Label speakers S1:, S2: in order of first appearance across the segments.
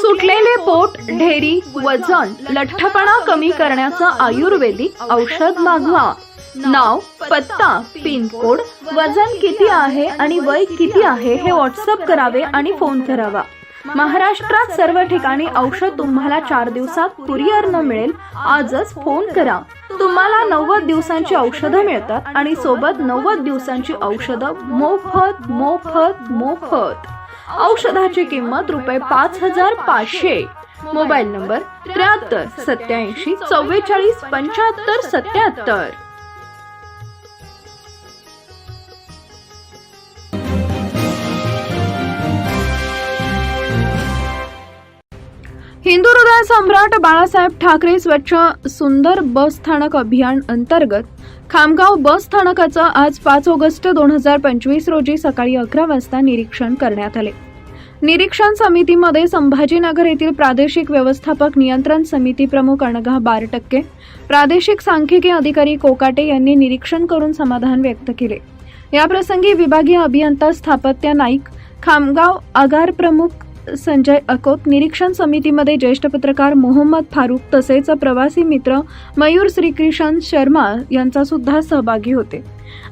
S1: सुटलेले पोट ढेरी वजन लठ्ठपणा कमी करण्याचं आयुर्वेदिक औषध मागवा. नाव पत्ता पिनकोड वजन किती आहे आणि वय किती आहे हे व्हॉट्सअप करावे आणि फोन करावा. महाराष्ट्रात सर्व ठिकाणी औषध तुम्हाला चार दिवसात कुरिअरनं मिळेल आजच फोन करा. तुम्हाला नव्वद दिवसांची औषधं मिळतात आणि सोबत नव्वद दिवसांची औषधं मोफत मोफत मोफत. औषधाची किंमत रुपये पाच हजार पाचशे. मोबाईल नंबर त्र्याहत्तर सत्याऐंशी चव्वेचाळीस पंच्याहत्तर सत्याहत्तर. सम्राट बाळासाहेब ठाकरे स्वच्छ सुंदर बस स्थानक अभियान अंतर्गत खामगाव बस स्थानकाचं आज पाच ऑगस्ट दोन हजार पंचवीस रोजी सकाळी अकरा वाजता निरीक्षण करण्यात आले. निरीक्षण समितीमध्ये संभाजीनगर येथील प्रादेशिक व्यवस्थापक नियंत्रण समिती प्रमुख अणगा बार टक्के प्रादेशिक सांख्यिकी अधिकारी कोकाटे यांनी निरीक्षण करून समाधान व्यक्त केले. याप्रसंगी विभागीय अभियंता स्थापत्य नाईक खामगाव आगार प्रमुख संजय अकोत निरीक्षण समितीमध्ये ज्येष्ठ पत्रकार मोहम्मद फारूक तसेच प्रवासी मित्र मयूर श्रीकृष्ण शर्मा यांचा सुद्धा सहभागी होते.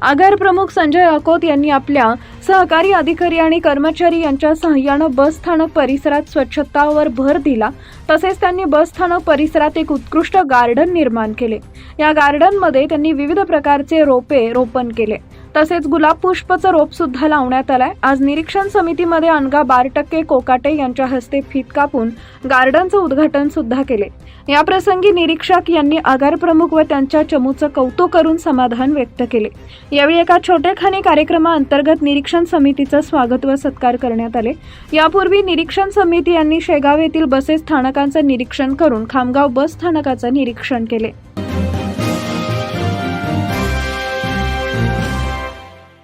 S1: आगार प्रमुख संजय अकोत यांनी आपल्या सहकारी अधिकारी आणि कर्मचारी यांच्या सहाय्यानं बस स्थानक परिसरात स्वच्छतावर भर दिला. तसेच त्यांनी बस स्थानक परिसरात एक उत्कृष्ट गार्डन निर्माण केले. या गार्डनमध्ये त्यांनी विविध प्रकारचे रोपे रोपण केले. तसेच गुलाब पुष्पचं रोप सुद्धा लावण्यात आलंय. आज निरीक्षण समितीमध्ये अनगा बार टक्के कोकाटे यांच्या हस्ते फीत कापून गार्डनचं उद्घाटन सुद्धा केले. या प्रसंगी निरीक्षक यांनी आगार प्रमुख व त्यांच्या चमूचं कौतुक करून समाधान व्यक्त केले. यावेळी एका छोटेखानी कार्यक्रमाअंतर्गत निरीक्षण समितीचं स्वागत व सत्कार करण्यात आले. यापूर्वी निरीक्षण समिती यांनी शेगाव येथील बसेस स्थानकांचं निरीक्षण करून खामगाव बस स्थानकाचं निरीक्षण केले.